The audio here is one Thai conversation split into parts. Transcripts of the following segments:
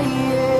yeah,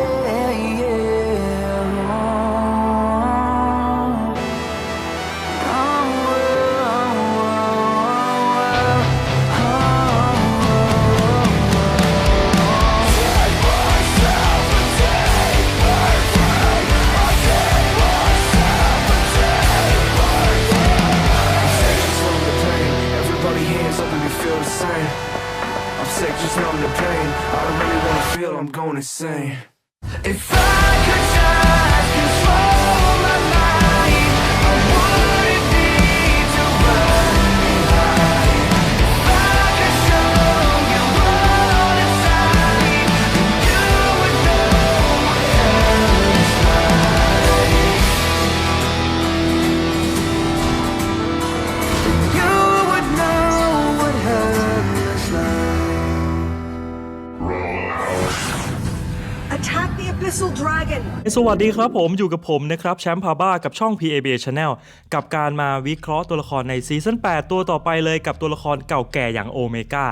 สวัสดีครับผมอยู่กับผมนะครับแชมป์พาบ้ากับช่อง PAB Channel กับการมาวิเคราะห์ตัวละครในซีซั่น8 ตัวต่อไปเลยกับตัวละครเก่าแก่อย่างโอเมก้า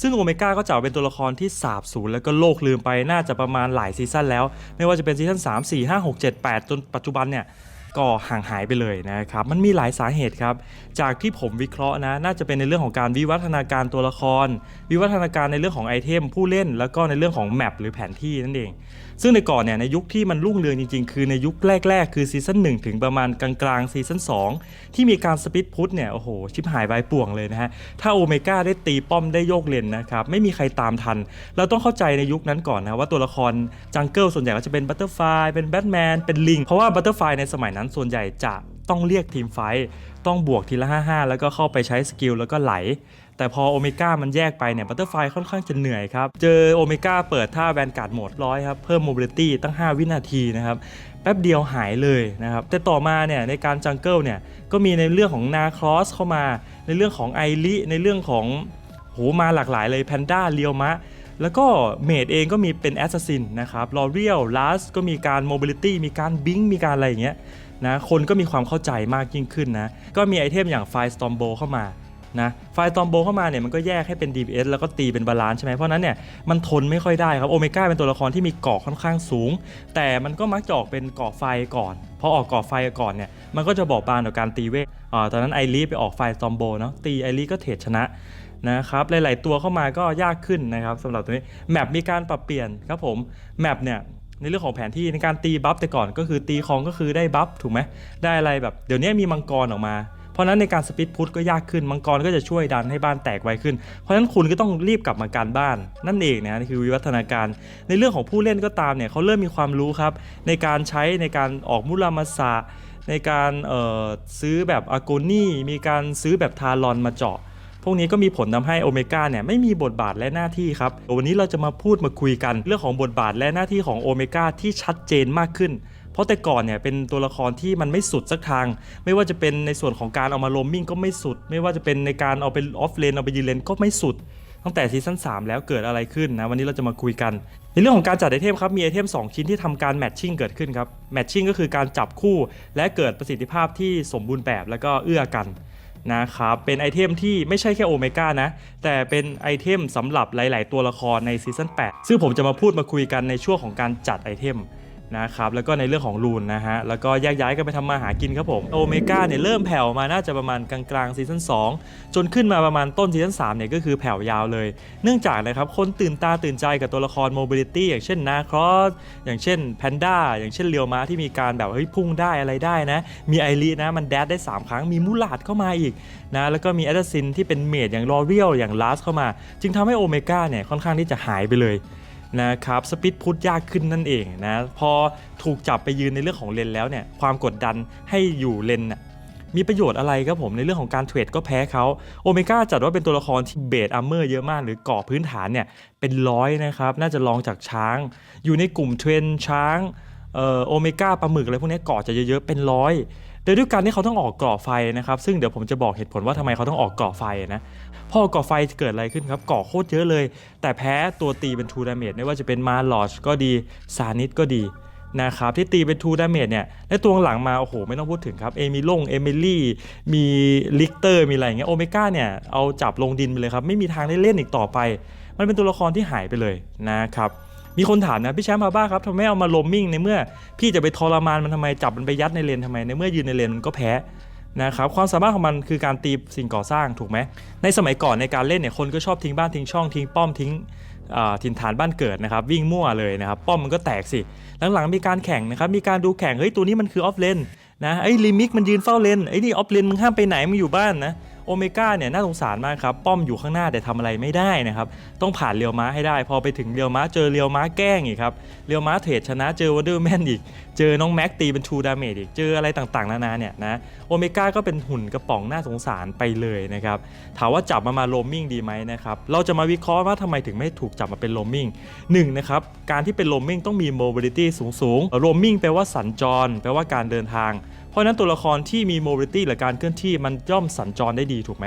ซึ่งโอเมก้าก็จะเป็นตัวละครที่สาบสูญแล้วก็โลกลืมไปน่าจะประมาณหลายซีซั่นแล้ว ไม่ว่าจะเป็นซีซั่น3 4 5 6 7 8 จนปัจจุบันเนี่ยก็ห่างหายไปเลยนะครับ มันมีหลายสาเหตุครับ จากที่ผมวิเคราะห์นะ น่าจะเป็นในเรื่องของการวิวัฒนาการตัวละคร วิวัฒนาการในเรื่องของไอเทมผู้เล่น แล้วก็ในเรื่องของแมปหรือแผนที่นั่นเอง ซึ่งในก่อนเนี่ยในยุคที่มันรุ่งเรืองจริงๆ คือในยุคแรกๆ คือซีซั่น1ถึงประมาณกลางๆซีซั่น2ที่มีการสปิดพุทเนี่ยโอ้โหชิบหายไปป่วงเลยนะฮะถ้าโอเมก้าได้ตีป้อมได้โยกเลนนะครับไม่มีใครตามทัน เราต้องเข้าใจในยุคนั้นก่อนนะว่าตัวละครจังเกิลส่วนใหญ่ก็จะเป็นบัตเตอร์ไฟเป็นแบทแมนเป็นลิงเพราะว่าบัตเตอร์ไฟในสมัยนั้นส่วนใหญ่จะต้องเรียกทีมไฟต้องบวกทีละ 5-5 แล้วก็เข้าไปใช้สกิลแล้วก็ไหล แต่พอโอเมก้ามันแยกไปเนี่ยบัตเตอร์ไฟค่อนข้างจะเหนื่อยครับ เจอโอเมก้าเปิดท่าแวนการ์ดโหมดร้อยครับ เพิ่มโมบิลิตี้ตั้ง 5 วินาทีนะครับ แป๊บเดียวหายเลยนะครับ แต่ต่อมาเนี่ยในการจังเกิลเนี่ย ก็มีในเรื่องของนาครอสเข้ามา ในเรื่องของไอริในเรื่องของโหมาหลากหลายเลยแพนด้าเรียวมะแล้วก็เมดเองก็มีเป็นแอสซัสซินนะครับลอเรียลลัสก็มีการโมบิลิตี้มีการบิงมีการอะไรอย่างเงี้ยนะคนก็มีความเข้าใจมากยิ่งขึ้นนะ ก็มีไอเทมอย่างไฟสตอมโบเข้ามา นะไฟตอมโบเข้ามาเนี่ยมันก็แยกให้เป็น DPS แล้วก็ตีเป็นบาลานซ์ใช่ไหมเพราะนั้นเนี่ยมันทนไม่ค่อยได้ครับโอเมก้าเป็นตัวละครที่มีเกาะค่อนข้างสูง แต่มันก็มักจะออกเป็นเกาะไฟก่อนพอออกเกาะไฟก่อนเนี่ยมันก็จะบอกบานต่อการตีเวทอ่าตอนนั้นไอรีไปออกไฟตอมโบเนาะตีไอรีก็เทรดชนะนะครับหลาย ๆ ตัวเข้ามาก็ยากขึ้นนะครับสำหรับตัวนี้แมปมีการปรับเปลี่ยนครับผมแมปเนี่ยในเรื่องของแผนที่ในการตีบัฟแต่ก่อนก็คือตีคองก็คือได้บัฟถูกไหมได้อะไรแบบเดี๋ยวนี้มีมังกรออกมา ราะนั้นในการสปิดพุทก็ยากขึ้นมังกรก็จะช่วยดันให้บ้านแตกไวขึ้น เพราะฉะนั้นคุณก็ต้องรีบกลับมาการบ้าน นั่นเองนะนี่คือวิวัฒนาการ ในเรื่องของผู้เล่นก็ตามเนี่ยเขาเริ่มมีความรู้ครับ ในการใช้ในการออกมุรามาสะในการเอ่อซื้อแบบอาโกนี่มีการซื้อแบบทารอนมาเจาะพวกนี้ก็มีผลทำให้โอเมก้าเนี่ยไม่มีบทบาทและหน้าที่ครับวันนี้เราจะมาพูดมาคุยกัน เรื่องของบทบาทและหน้าที่ของโอเมก้าที่ชัดเจนมากขึ้น ราะแต่ก่อนเนี่ยเป็นตัวละครที่มันไม่สุดสักทาง ไม่ว่าจะเป็นในส่วนของการเอามาโรมมิ่งก็ไม่สุด ไม่ว่าจะเป็นในการเอาไปออฟเลนเอาไปยืนเลนก็ไม่สุด ตั้งแต่ซีซั่น3แล้วเกิดอะไรขึ้นนะวันนี้เราจะมาคุยกัน ในเรื่องของการจัดไอเทมครับมีไอเทม2 ชิ้นที่ทำการแมทชิ่งเกิดขึ้นครับแมทชิ่งก็คือการจับคู่และเกิดประสิทธิภาพที่สมบูรณ์แบบแล้วก็เอื้อกันนะครับเป็นไอเทมที่ไม่ใช่แค่โอเมก้านะ แต่เป็นไอเทมสำหรับหลาย ๆ ตัวละครในซีซั่น8ซึ่งผมจะมาพูดมาคุยกันในช่วงของการจัดไอเทม นะครับแล้วก็ในเรื่องของรูนนะฮะแล้วก็แยกย้ายกันไปทำมาหากินครับผมโอเมก้าเนี่ยเริ่มแผ่วมาน่าจะประมาณกลางๆซีซั่น2จนขึ้นมาประมาณต้นซีซั่น3เนี่ยก็คือแผ่วยาวเลย เนื่องจากนะครับคนตื่นตาตื่นใจกับตัวละครโมบิลิตี้อย่างเช่นนาครอสอย่างเช่นแพนด้าอย่างเช่นเรียวมาที่มีการแบบเฮ้ยพุ่งได้อะไรได้นะมีไอรีนะมันแดดได้ 3 ครั้งมีมูลาดเข้ามาอีกนะแล้วก็มีแอดซินที่เป็นเมดอย่างลอเรียลอย่างลาสเข้ามา จึงทำให้โอเมก้าเนี่ยค่อนข้างที่จะหายไปเลย นะครับสปิดพุทยากขึ้นนั่นเองนะพอถูกจับไปยืนในเรื่องของเลนแล้วเนี่ยความกดดันให้อยู่เลนน่ะมีประโยชน์อะไรครับผมในเรื่องของการเทรดก็แพ้เขาโอเมก้าจัดว่าเป็นตัวละครที่เบสอัมเมอร์เยอะมาก หรือเกาะพื้นฐานเนี่ยเป็นร้อยนะครับ น่าจะลองจากช้าง อยู่ในกลุ่มเทรนช้างเอ่อโอเมก้าปลาหมึกอะไรพวกนี้เกาะจะเยอะๆเป็นร้อยโดยด้วยการที่เขาต้องออกเกราะไฟนะครับ ซึ่งเดี๋ยวผมจะบอกเหตุผลว่าทำไมเขาต้องออกเกราะไฟนะ พอกราะไฟเกิดอะไรขึ้นครับกราะโคตรเยอะเลย แต่แพ้ตัวตีเป็นทูดาเมจไม่ว่าจะเป็นมาลอชก็ดีซานิสก็ดีนะครับที่ตีเป็นทูดาเมจเนี่ยและตัวหลังมาโอ้โหไม่ต้องพูดถึงครับเอมิลงเอมิลี่มีลิกเตอร์มีอะไรอย่างเงี้ยโอเมก้าเนี่ยเอาจับลงดินไปเลยครับไม่มีทางได้เล่นอีกต่อไป มันเป็นตัวละครที่หายไปเลยนะครับมีคนถามนะพี่แชมป์พาบ้าครับทำไมเอามาโรมมิ่งในเมื่อ พี่จะไปทรมานมันทำไมจับมันไปยัดในเลนทำไมในเมื่อยืนในเลนมันก็แพ้ นะครับความสามารถของมันคือการตีสิ่งก่อสร้างถูกไหมในสมัยก่อนในการเล่นเนี่ยคนก็ชอบทิ้งบ้านทิ้งช่องทิ้งป้อมทิ้งถิ่นฐานบ้านเกิดนะครับวิ่งมั่วเลยนะครับป้อมมันก็แตกสิ หลังๆมีการแข่งนะครับมีการดูแข่งเฮ้ยตัวนี้มันคือออฟเลนนะไอ้ลิมิกมันยืนเฝ้าเลนไอ้นี่ออฟเลนมึงห้ามไปไหนมึงอยู่บ้านนะ โอเมก้าเนี่ยน่าสงสารมากครับ ป้อมอยู่ข้างหน้าแต่ทำอะไรไม่ได้นะครับ ต้องผ่านเรียวม้าให้ได้ พอไปถึงเรียวม้าเจอเรียวม้าแกล้งอีกครับ เรียวม้าเทรดชนะเจอวันเดอร์แมนอีก เจอน้องแม็กตีเป็นทูดาเมจอีก เจออะไรต่างๆ นานาเนี่ยนะโอเมก้าก็เป็นหุ่นกระป๋องน่าสงสารไปเลยนะครับ ถามว่าจับมามาโรมมิ่งดีไหมนะครับ เราจะมาวิเคราะห์ว่าทำไมถึงไม่ถูกจับมาเป็นโรมมิ่งหนึ่งนะครับ การที่เป็น roaming ต้องมี mobility สูงสูงๆ roaming แปลว่าสัญจร แปลว่าการเดินทาง เพราะนั้นตัวละครที่มี mobility หรือการเคลื่อนที่มันย่อมสัญจรได้ดีถูกไหม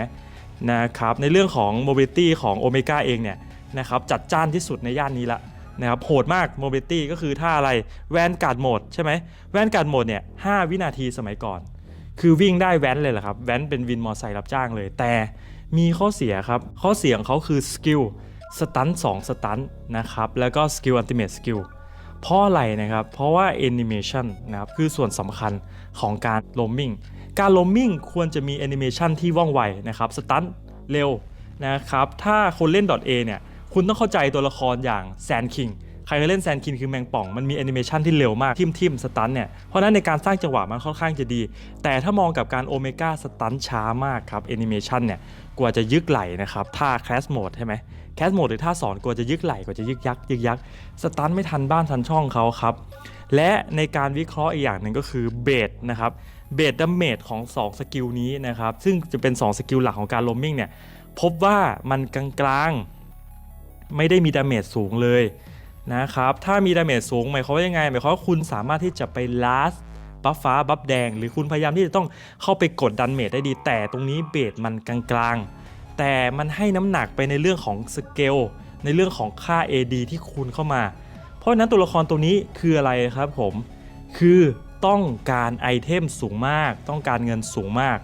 นะครับในเรื่องของ mobility ของ Omega เองเนี่ยนะครับจัดจ้านที่สุดในย่านนี้ละนะครับโหดมาก mobility ก็คือถ้าอะไรแวนการ์ดโหมดใช่ไหมแวนการ์ดโหมดเนี่ย5วินาทีสมัยก่อน คือวิ่งได้แวนเลยเหรอครับแวนเป็นวินมอเตอร์ไซค์รับจ้างเลย แต่มีข้อเสียครับข้อเสียของเขาคือสกิลสตัน2สตันนะครับแล้วก็สกิลอันติเม e สกิล เพราะอะไรนะครับ เพราะว่าแอนิเมชันนะครับคือส่วนสำคัญของการโลมมิ่งการโลมมิ่งควรจะมีแอนิเมชันที่ว่องไวนะครับสตันเร็วนะครับถ้าคนเล่น .A เนี่ยคุณต้องเข้าใจตัวละครอย่างแซนคิงใครเคยเล่นแซนคินคือแมงป่องมันมีแอนิเมชันที่เร็วมากทิมทิมสตันเนี่ยเพราะนั้นในการสร้างจังหวะมันค่อนข้างจะดี แต่ถ้ามองกับการโอเมก้าสตันช้ามากครับแอนิเมชันเนี่ยกว่าจะยึกไหลนะครับท่าแคสโหมดใช่ไหม สโหมดหรือท่าสอนกว่าจะยึกไหลกว่าจะยึกยักยึกยักสตันไม่ทันบ้านทันช่องเขาครับ และในการวิเคราะห์อีกอย่างหนึ่งก็คือเบสนะครับเบสดัมเมจของ 2 สกิลนี้นะครับ ซึ่งจะเป็น 2 สกิลหลักของการโลมมิ่งเนี่ยพบว่ามันกลางๆ ไม่ได้มีดาเมจสูงเลยนะครับ ถ้ามีดาเมจสูงหมายความว่ายังไง หมายความว่าคุณสามารถที่จะไปลาสบัฟฟ้าบัฟแดง หรือคุณพยายามที่จะต้องเข้าไปกดดันเมจได้ดีแต่ตรงนี้เบสมันกลางๆ แต่มันให้น้ำหนักไปในเรื่องของสเกลในเรื่องของค่า AD ที่คูณเข้ามา เพราะนั้นตัวละครตัวนี้คืออะไรครับผม คือต้องการไอเทมสูงมาก ต้องการเงินสูงมาก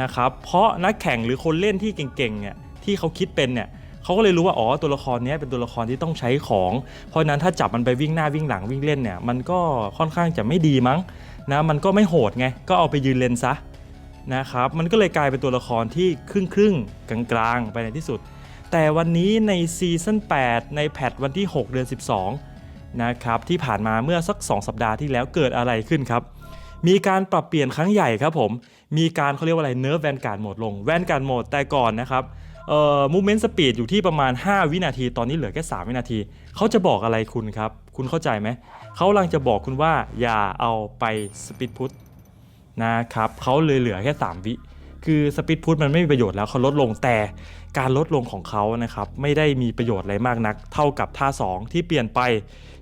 นะครับ เพราะนักแข่งหรือคนเล่นที่เก่งๆเนี่ยที่เขาคิดเป็นเนี่ยเขาก็เลยรู้ว่าอ๋อตัวละครนี้เป็นตัวละครที่ต้องใช้ของ เพราะฉะนั้นถ้าจับมันไปวิ่งหน้าวิ่งหลังวิ่งเล่นเนี่ยมันก็ค่อนข้างจะไม่ดีมั้งนะมันก็ไม่โหดไงก็เอาไปยืนเลนซะ นะครับมันก็เลยกลายเป็นตัวละครที่ครึ่งครึ่งกลางๆ ไปในที่สุด แต่วันนี้ในซีซั่น8 ในแพทวันที่ 6 เดือน 12 นะครับที่ผ่านมาเมื่อสัก 2 สัปดาห์ที่แล้วเกิดอะไรขึ้นครับ มีการปรับเปลี่ยนครั้งใหญ่ครับผม มีการเขาเรียกว่าอะไรเนิร์ฟแวนการ์ดโหมดลงแวนการ์ดโหมดแต่ก่อนนะครับเอ่อมูเมนต์สปีดอยู่ที่ประมาณ 5 วินาที ตอนนี้เหลือแค่ 3 วินาที เขาจะบอกอะไรคุณครับ คุณเข้าใจไหม เขากำลังจะบอกคุณว่าอย่าเอาไปสปีดพุท นะครับเขาเลยเหลือแค่ 3 วิคือสปีดพุทมันไม่มีประโยชน์แล้วเขาลดลงแต่การลดลงของเขานะครับไม่ได้มีประโยชน์อะไรมากนัก เท่ากับท่า 2 ที่เปลี่ยนไป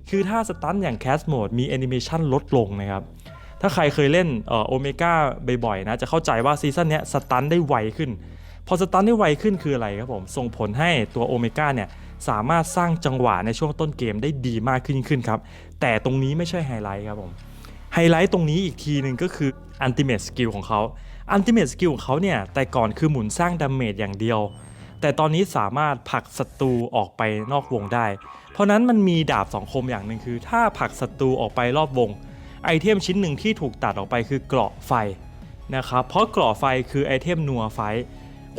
คือท่าสตันอย่างแคสโหมดมีแอนิเมชันลดลงนะครับถ้าใครเคยเล่นโอเมก้าบ่อยๆนะจะเข้าใจว่าซีซั่นนี้สตันได้ไวขึ้น พอสตันได้ไวขึ้นคืออะไรครับผมส่งผลให้ตัวโอเมก้าเนี่ยสามารถสร้างจังหวะในช่วงต้นเกมได้ดีมากขึ้นยิ่งขึ้นครับแต่ตรงนี้ไม่ใช่ไฮไลท์ครับผมไฮไลท์ตรงนี้อีกทีหนึ่งก็คือ อันติเม e สกิลของเขาอันติเม e สกิลของเขาเนี่ย แต่ก่อนคือหมุนสร้างดาเมจอย่างเดียว แต่ตอนนี้สามารถผลักศัตรูออกไปนอกวงได้ เพราะนั้นมันมีดาบสองคมอย่างหนึ่งคือ ถ้าผลักศัตรูออกไปรอบวง ไอเทมชิ้นหนึ่งที่ถูกตัดออกไปคือเกราะไฟนะครับเพราะเกราะไฟคือไอเทมนัวไฟ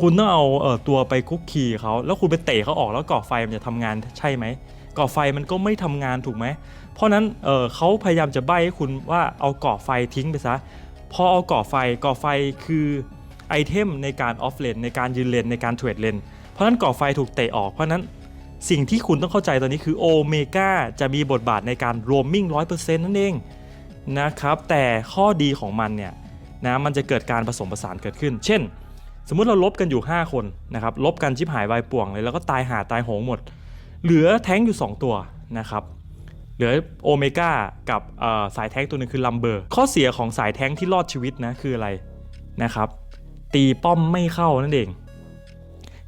คุณต้องเอาเออตัวไปคุกคีเขาแล้วคุณไปเตะเขาออกแล้วเกราะไฟมันจะทำงานใช่ไหมเกราะไฟมันก็ไม่ทำงานถูกไหมเพราะนั้นเออเขาพยายามจะใบ้ให้คุณว่าเอาเกราะไฟทิ้งไปซะ พอเอากราะไฟกราะไฟคือไอเทมในการออฟเลนในการยืนเลนในการเทรดเลนเพราะนั้นกราะไฟถูกเตะออกเพราะนั้นสิ่งที่คุณต้องเข้าใจตอนนี้คือโอเมก้าจะมีบทบาทในการโรมมิ่ง100%นั่นเองนะครับแต่ข้อดีของมันเนี่ยนะมันจะเกิดการผสมผสานเกิดขึ้น เช่น สมมุติเราลบกันอยู่ 5 คนนะครับลบกันชิบหายวายป่วงเลยแล้วก็ตายหาตายโหงหมด เหลือแท้งอยู่ 2 ตัวนะครับ เหลือโอเมก้ากับสายแท้งตัวหนึงคือลัมเบอร์ ข้อเสียของสายแท้งที่รอดชีวิตนะคืออะไรนะครับ ตีป้อมไม่เข้านั่นเอง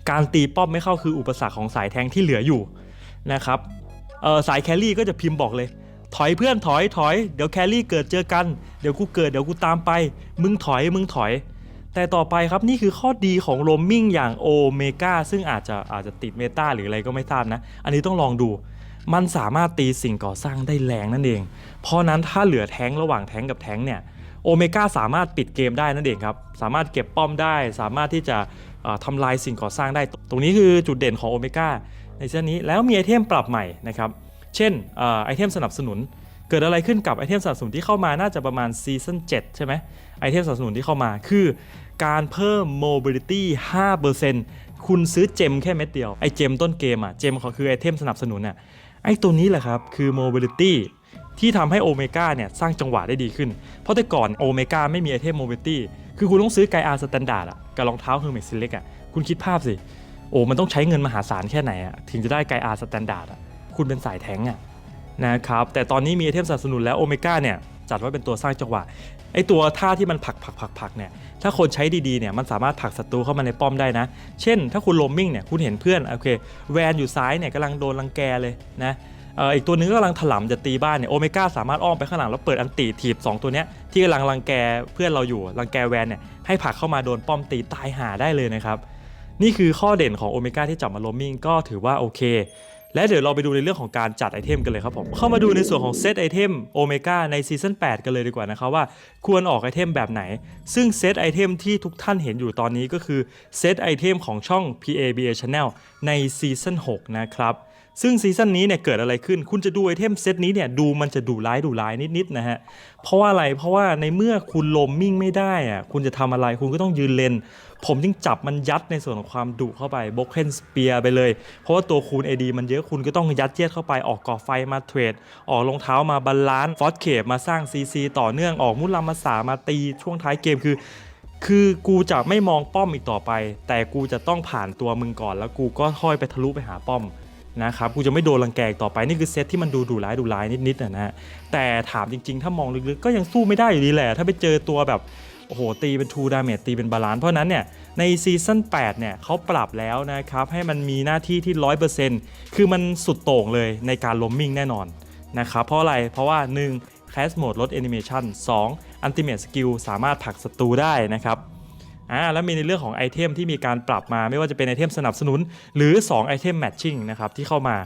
การตีป้อมไม่เข้าคืออุปสรรคของสายแท้งที่เหลืออยู่นะครับสายแคลรี่ก็จะพิมพ์บอกเลย ถอยเพื่อนถอยถอยเดี๋ยวแคลรี่เกิดเจอกัน เดี๋ยวกูเกิดเดี๋ยวกูตามไป มึงถอยมึงถอย แต่ต่อไปครับนี่คือข้อดีของโรมมิ่งอย่างโอเมก้าซึ่งอาจจะอาจจะติดเมตาหรืออะไรก็ไม่ทราบนะ อันนี้ต้องลองดู มันสามารถตีสิ่งก่อสร้างได้แรงนั่นเอง เพราะนั้นถ้าเหลือแท้งระหว่างแท้งกับแท้งเนี่ยโอเมก้าสามารถปิดเกมได้นั่นเองครับ สามารถเก็บป้อมได้ สามารถที่จะทำลายสิ่งก่อสร้างได้ ตรงนี้คือจุดเด่นของโอเมก้าในเช่นนี้แล้วมีไอเทมปรับใหม่นะครับ เช่นอไอเทมสนับสนุน เกิดอะไรขึ้นกับไอเทมสนับสนุนที่เข้ามาน่าจะประมาณซีซั่น7ใช่ไหมไอเทมสนับสนุนที่เข้ามาคือการเพิ่ม mobility 5%คุณซื้อเจมแค่เม็ดเดียว ไอเจมต้นเกมอะเจมเขาคือไอเทมสนับสนุนอะ ไอตัวนี้แหละครับคือ mobility ที่ทำให้โอเมก้าเนี่ยสร้างจังหวะได้ดีขึ้น เพราะแต่ก่อนโอเมก้าไม่มีไอเทมโมเวลตี้คือคุณต้องซื้อไกอาร์สแตนดาร์ดอะกับรองเท้าเฮอร์เมสซิเล็กอะคุณคิดภาพสิ โอ้มันต้องใช้เงินมหาศาลแค่ไหนอะถึงจะได้ไกอาร์สแตนดาร์ดอะคุณเป็นสายแท้งอะนะครับแต่ตอนนี้มีไอเทมสนับสนุนแล้วโอเมก้าเนี่ย จัดว่าเป็นตัวสร้างจังหวะไอตัวท่าที่มันผลักผลักผลักผลักเนี่ยถ้าคนใช้ดีๆเนี่ยมันสามารถผลักศัตรูเข้ามาในป้อมได้นะ เช่น ถ้าคุณโรมมิ่งเนี่ยคุณเห็นเพื่อนโอเคแวนอยู่ซ้ายเนี่ยกำลังโดนรังแกเลยนะอีกตัวนึงก็กำลังถล่มจะตีบ้านเนี่ยโอเมก้าสามารถอ้อมไปข้างหลังแล้วเปิดอันตีถีบสองตัวเนี้ยที่กำลังรังแกเพื่อนเราอยู่รังแกแวนเนี่ยให้ผลักเข้ามาโดนป้อมตีตายหาได้เลยนะครับนี่คือข้อเด่นของโอเมก้าที่จับมาโรมมิ่งก็ถือว่าโอเค และเดี๋ยวเราไปดูในเรื่องของการจัดไอเทมกันเลยครับผมเข้ามาดูในส่วนของเซตไอเทมโอเมก้าในซีซั่น8 กันเลยดีกว่านะครับว่าควรออกไอเทมแบบไหน ซึ่งเซตไอเทมที่ทุกท่านเห็นอยู่ตอนนี้ก็คือเซตไอเทมของช่อง PABA Channel ในซีซั่น6นะครับ ซึ่งซีซั่นนี้เนี่ยเกิดอะไรขึ้น คุณจะดูไอเทมเซตนี้เนี่ยดูมันจะดูร้ายดูร้ายนิดๆนะฮะ เพราะว่าอะไร เพราะว่าในเมื่อคุณลมมิ่งไม่ได้อะคุณจะทำอะไรคุณก็ต้องยืนเลน ผมจึงจับมันยัดในส่วนของความดุเข้าไปบล็อกเคนสเปียไปเลย เพราะว่าตัวคูณ AD มันเยอะคุณก็ต้องยัดเยียดเข้าไปออกก่อไฟมาเทรด ออกรองเท้ามาบาลานซ์ฟอสเคปมาสร้าง CC ต่อเนื่องออกมุลามาสามาตีช่วงท้ายเกมคือคือกูจะไม่มองป้อมอีกต่อไป แต่กูจะต้องผ่านตัวมึงก่อนแล้วกูก็ค่อยไปทะลุไปหาป้อม นะครับกูจะไม่โดนรังแกต่อไปนี่คือเซตที่มันดูดุร้ายดุร้ายนิดๆนะฮะแต่ถามจริง ๆ ถ้ามองลึกๆก็ยังสู้ไม่ได้อยู่ดีแหละ ถ้าไปเจอตัวแบบโอ้โหตีเป็นทูดาเมจตีเป็นบาลานซ์เพราะนั้นเนี่ยในซีซั่น8เนี่ยเขาปรับแล้วนะครับให้มันมีหน้าที่ที่ 100%คือมันสุดโต่งเลยในการล้มมิ่งแน่นอนนะครับเพราะอะไรเพราะว่า1 Class Mode ลด Animation 2 Ultimate Skill สามารถผลักศัตรูได้นะครับ อ่าแล้วมีในเรื่องของไอเทมที่มีการปรับมาไม่ว่าจะเป็นไอเทมสนับสนุน หรือ2ไอเทมแมทชิ่งนะครับที่เข้ามา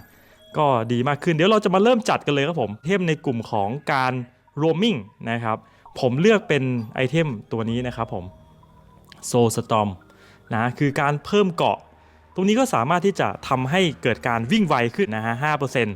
ก็ดีมากขึ้น เดี๋ยวเราจะมาเริ่มจัดกันเลยครับผมไอเทมในกลุ่มของการ roaming นะครับผมเลือกเป็นไอเทมตัวนี้นะครับผมโซสตอมนะคือการเพิ่มเกาะ ตรงนี้ก็สามารถที่จะทำให้เกิดการวิ่งไวขึ้นนะฮะ5%น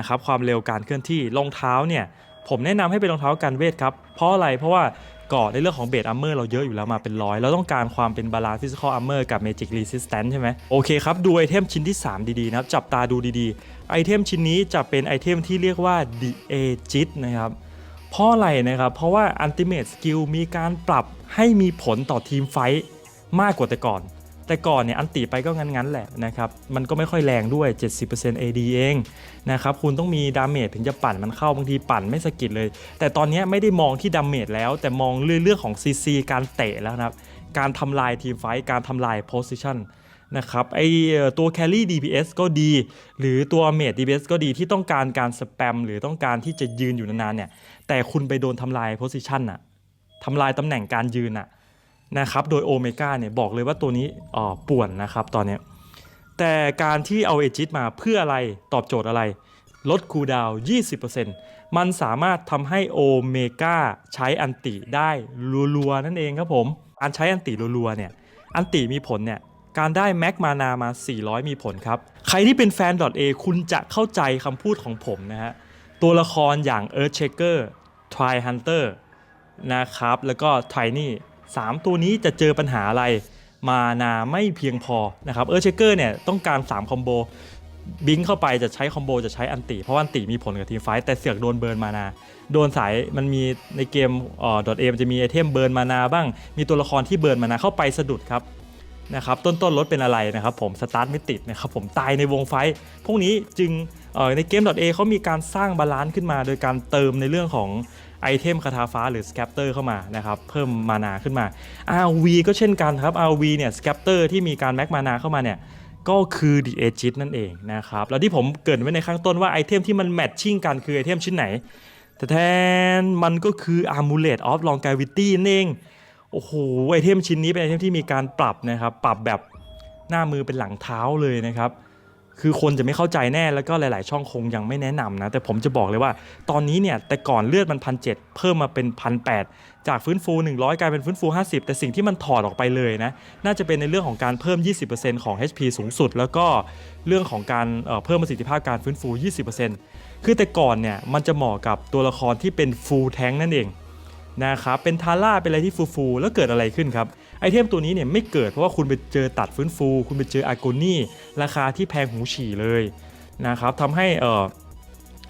ะครับความเร็วการเคลื่อนที่รองเท้าเนี่ยผมแนะนำให้เป็นรองเท้ากันเวทครับ เพราะอะไรเพราะว่า เกาะในเรื่องของเบสอัมเมอร์เราเยอะอยู่แล้วมาเป็นร้อยเราต้องการความเป็นบาลานซ์ฟิสิกอลอัมเมอร์กับเมจิกรีสิสแตนใช่ไหมโอเคครับ ดูไอเทมชิ้นที่ 3 ดีๆนะครับ จับตาดูดีๆ ไอเทมชิ้นนี้จะเป็นไอเทมที่เรียกว่าดิเอจิตนะครับเพราะอะไรนะครับ เพราะว่าอันติเมทสกิลมีการปรับให้มีผลต่อทีมไฟต์มากกว่าแต่ก่อน แต่ก่อนเนี่ยอันติไปก็งั้นๆแหละนะครับมันก็ไม่ค่อยแรงด้วย 70% AD เองนะครับคุณต้องมีดาเมจถึงจะปั่นมันเข้าบางทีปั่นไม่สะกิดเลย แต่ตอนนี้ไม่ได้มองที่ดาเมจแล้วแต่มองเรื่องของ CC การเตะแล้วนะครับการทำลายทีมไฟท์การทำลาย Position นะครับไอตัว Carry DPS ก็ดี หรือตัวเมด DPS ก็ดีที่ต้องการการสแปมหรือต้องการที่จะยืนอยู่นานๆเนี่ยแต่คุณไปโดนทำลาย Position อะทำลายตำแหน่งการยืนอะ นะครับ โดยโอเมก้าเนี่ยบอกเลยว่าตัวนี้อ่อป่วนนะครับตอนนี้ แต่การที่เอาเอจิตมาเพื่ออะไรตอบโจทย์อะไร ลดคูดาว 20%มันสามารถทำให้โอเมก้าใช้อันติได้รัวๆนั่นเองครับผมการใช้อันติรัวๆเนี่ยอันติมีผลเนี่ยการได้แม็กมานามา 400 มีผลครับ ใครที่เป็นแฟน .a คุณจะเข้าใจคำพูดของผมนะฮะ ตัวละครอย่าง Earthshaker Tri Hunter นะครับ แล้วก็ Tiny 3 ตัวนี้จะเจอปัญหาอะไร มานาไม่เพียงพอนะครับ Earthshaker เนี่ยต้องการ 3 คอมโบบิงเข้าไปจะใช้คอมโบจะใช้อันติ เพราะอันติมีผลกับทีมไฟท์แต่เสือกโดนเบิร์นมานา โดนสายมันมีในเกมเอ่อ .a มันจะมีไอเทมเบิร์นมานาบ้าง มีตัวละครที่เบิร์นมานาเข้าไปสะดุดครับนะครับต้นต้นรถเป็นอะไรนะครับผมสตาร์ทไม่ติดนะครับผมตายในวงไฟ พวกนี้จึงในเกม .a เขามีการสร้างบาลานซ์ขึ้นมา โดยการเติมในเรื่องของ ไอเทมคาถาฟ้าหรือสแคปเตอร์เข้ามานะครับเพิ่มมานาขึ้นมา RV ก็เช่นกันครับ RV เนี่ยสแคปเตอร์ที่มีการแม็กมานาเข้ามาเนี่ยก็คือ The a g i t นั่นเองนะครับ แล้วที่ผมเกรินไว้ในข้างต้นว่าไอเทมที่มันแมทชิ่งกันคือไอเทมชิ้นไหน แต่แทนมันก็คือ Amulet of Longevity นั่นเอง โอ้โห ไอเทมชิ้นนี้เป็นไอเทมที่มีการปรับนะครับ ปรับแบบหน้ามือเป็นหลังเท้าเลยนะครับ คือคนจะไม่เข้าใจแน่แล้วก็หลาย ๆ ช่องคงยังไม่แนะนำนะ แต่ผมจะบอกเลยว่า ตอนนี้เนี่ยแต่ก่อนเลือดมันพันเเพิ่มมาเป็นพันแจากฟื้นฟู 100 กลายเป็นฟื้นฟู 50 แต่สิ่งที่มันถอดออกไปเลยนะ น่าจะเป็นในเรื่องของการเพิ่ม 20%ของ HP สูงสุด แล้วก็เรื่องของการเอ่อเพิ่มประสิทธิภาพการฟื้นฟู 20%คือแต่ก่อนเนี่ยมันจะเหมาะกับตัวละครที่เป็น full tank นั่นเองนะครับเป็นทาร่าเป็นอะไรที่ฟูฟูแล้วเกิดอะไรขึ้นครับ ไอเทมตัวนี้เนี่ยไม่เกิดเพราะว่าคุณไปเจอตัดฟื้นฟู คุณไปเจออาโกนี่ราคาที่แพงหูฉี่เลยนะครับทำให้เอ่อ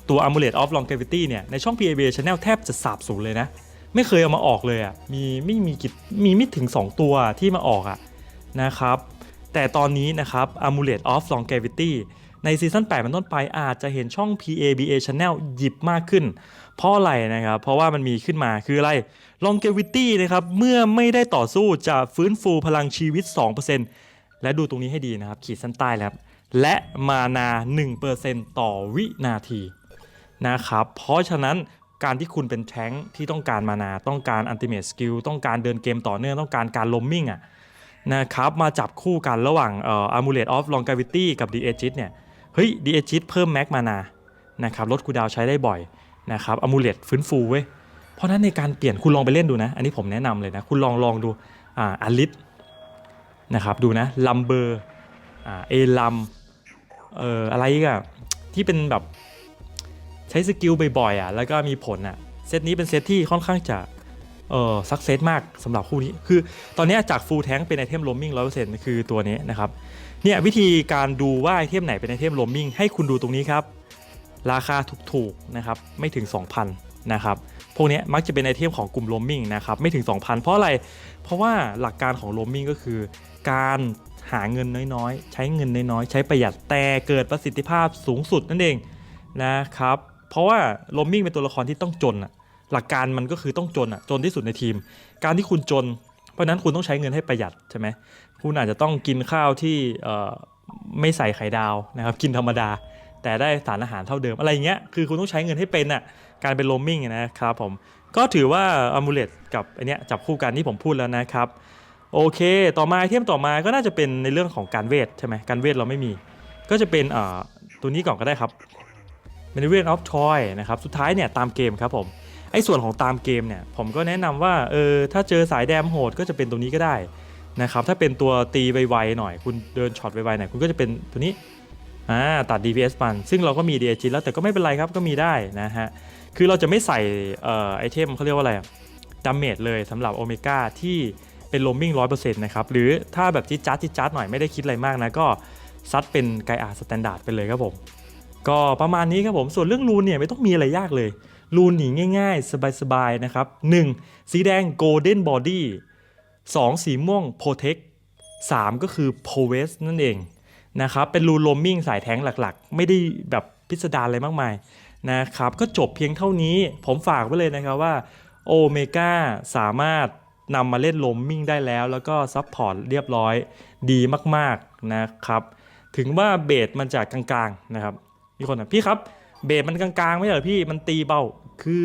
ตัว Amulet of Longevity เนี่ยในช่อง PAB Channel แทบจะสาบสูญเลยนะ ไม่เคยเอามาออกเลยอะมีไม่มีกี่มีไม่ถึง 2 ตัวที่มาออกอะนะครับแต่ตอนนี้นะครับ Amulet of Longevity ในซีซั่น8เป็นต้นไปอาจจะเห็นช่อง PABA Channel หยิบมากขึ้น เพราะอะไรนะครับ เพราะว่ามันมีขึ้นมาคืออะไร longevity นะครับ เมื่อไม่ได้ต่อสู้จะฟื้นฟูพลังชีวิต 2%และดูตรงนี้ให้ดีนะครับ ขีดเส้นใต้แล้วและมานา 1%ต่อวินาทีนะครับ เพราะฉะนั้นการที่คุณเป็นแท้งค์ที่ต้องการมานา ต้องการ ultimate skill ต้องการเดินเกมต่อเนื่อง ต้องการการลมมิ่งอะนะครับ มาจับคู่กันระหว่างเอ่อ amulet of longevity กับ d a g i t เนี่ย เฮ้ย d a g i t เพิ่มแม็กมานา นะครับ ลดคูดาวใช้ได้บ่อยนะครับ amulet ฟื้นฟูเว้ย เพราะนั้นในการเปลี่ยนคุณลองไปเล่นดูนะ อันนี้ผมแนะนำเลยนะ คุณลองลองดูอ่าอลิสนะครับดูนะลัมเบอร์อ่าเอลัมเอ่ออะไรอีกอะที่เป็นแบบใช้สกิลบ่อยๆอะแล้วก็มีผลอะเซตนี้เป็นเซตที่ค่อนข้างจะเอ่อสักเซสมากสำหรับคู่นี้ คือตอนนี้จากฟูลแทงเป็นไอเทมโรมมิ่งร้อยเปอร์เซ็นต์คือตัวนี้นะครับ เนี่ยวิธีการดูว่าไอเทมไหนเป็นไอเทมโรมมิ่งให้คุณดูตรงนี้ครับ ราคาถูกๆนะครับ ไม่ถึง 2,000 นะครับ วกนี้มักจะเป็นไอเทมของกลุ่มโรมมิ่งนะครับไม่ถึง 2,000 เพราะอะไร เพราะว่าหลักการของโรมมิ่งก็คือ การหาเงินน้อยๆ ใช้เงินน้อยๆ ใช้ประหยัดแต่เกิดประสิทธิภาพสูงสุดนั่นเองนะครับเพราะว่าโรมมิ่งเป็นตัวละครที่ต้องจนอะหลักการมันก็คือต้องจนอะจนที่สุดในทีม การที่คุณจน เพราะนั้นคุณต้องใช้เงินให้ประหยัดใช่ไหมคุณอาจจะต้องกินข้าวที่ไม่ใส่ไข่ดาวนะครับกินธรรมดา แต่ได้สารอาหารเท่าเดิมอะไรอย่างเงี้ยคือคุณต้องใช้เงินให้เป็นอะการเป็นโรมมิ่งนะครับผมก็ถือว่าอ m มูเลตกับอันเนี้ยจับคู่กันที่ผมพูดแล้วนะครับโอเค ต่อมาไอเทมต่อมาก็น่าจะเป็นในเรื่องของการเวทใช่ไหมการเวทเราไม่มี ก็จะเป็นอ่าตัวนี้ก่อนก็ได้ครับเป็นเวทออฟทอยนะครับสุดท้ายเนี่ยตามเกมครับผมไอ้ส่วนของตามเกมเนี่ยผมก็แนะนำว่าเออถ้าเจอสายแดมโหดก็จะเป็นตัวนี้ก็ได้นะครับถ้าเป็นตัวตีไวๆหน่อย คุณเดินช็อตไวๆหน่อยคุณก็จะเป็นตัวนี้ อ่าตัด DPS มัน ซึ่งเราก็มี d g แล้วแต่ก็ไม่เป็นไรครับก็มีได้นะฮะ คือเราจะไม่ใส่เอ่อไอเทมเขาเรียกว่าอะไรดาเมจเลยสำหรับโอเมก้าที่เป็นโรมมิ่งร้อยเปอร์เซ็นต์นะครับ หรือถ้าแบบจิ๊จัดจิ๊จัดหน่อยไม่ได้คิดอะไรมากนะ ก็ซัดเป็นไกอาสแตนดาร์ดไปเลยครับผม ก็ประมาณนี้ครับผม ส่วนเรื่องรูนเนี่ยไม่ต้องมีอะไรยากเลย รูนหนีง่าย ๆ สบายๆนะครับ 1. สีแดง Golden Body 2. สีม่วง Protect 3ก็คือ p o v e s นั่นเอง นะครับเป็นรูโรมมิ่งสายแท้งหลักๆ ไม่ได้แบบพิสดารอะไรมากมายนะครับก็จบเพียงเท่านี้ผมฝากไว้เลยนะครับว่าโอเมก้าสามารถนำมาเล่นโรมมิ่งได้แล้ว แล้วก็ซัพพอร์ตเรียบร้อยดีมากๆนะครับถึงว่าเบสมันจะกลางๆนะครับมีคนอะพี่ครับเบสมันกลางๆไม่เหรอพี่มันตีเบาคือ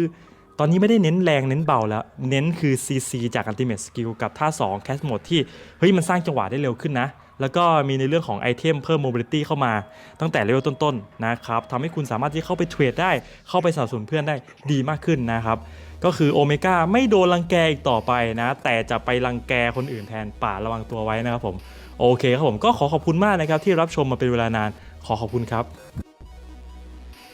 ตอนนี้ไม่ได้เน้นแรงเน้นเบาแล้ว เน้นคือ CC จาก Ultimate Skill กับท่า 2 Cast Mode ที่ เฮ้ย มันสร้างจังหวะได้เร็วขึ้นนะ แล้วก็มีในเรื่องของไอเทมเพิ่ม mobility เข้ามาตั้งแต่เลเวลต้นๆนะครับทำให้คุณสามารถที่เข้าไปเทรดได้ เข้าไปสนับสนุนเพื่อนได้ดีมากขึ้นนะครับ ก็คือโอเมก้าไม่โดนรังแกอีกต่อไปนะ แต่จะไปรังแกคนอื่นแทนป่าระวังตัวไว้นะครับผม โอเคครับผมก็ขอขอบคุณมากนะครับที่รับชมมาเป็นเวลานาน ขอขอบคุณครับ